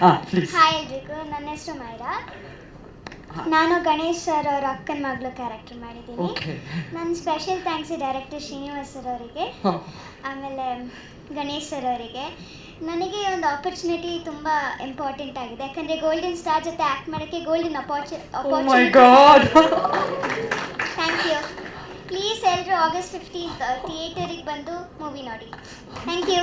Please hi ಎಲ್ರಿಗೂ ನನ್ನ ಹೆಸರು ಮೈರಾ. ನಾನು ಗಣೇಶ್ ಸರ್ ಅವರ ಅಕ್ಕನ ಮಗಳು ಕ್ಯಾರೆಕ್ಟರ್ ಮಾಡಿದ್ದೀನಿ. ಓಕೆ ನನ್ನ special thanks director Srinivas sir ಅವರಿಗೆ. ಆಮೇಲೆ ಗಣೇಶ್ ಸರ್ ಅವರಿಗೆ. ನನಗೆ ಒಂದು ಆಪರ್ಚುನಿಟಿ ತುಂಬ ಇಂಪಾರ್ಟೆಂಟ್ ಆಗಿದೆ. ಯಾಕಂದರೆ ಗೋಲ್ಡನ್ ಸ್ಟಾರ್ ಜೊತೆ ಆ್ಯಕ್ಟ್ ಮಾಡೋಕ್ಕೆ ಗೋಲ್ಡನ್ ಅಪಾರ್ಚು ಓ my god thank you please ಎಲ್ಲರೂ ಆಗಸ್ಟ್ ಫಿಫ್ಟೀನ್ತ್ ಥಿಯೇಟರಿಗೆ ಬಂದು ಮೂವಿ ನೋಡಿ. Thank you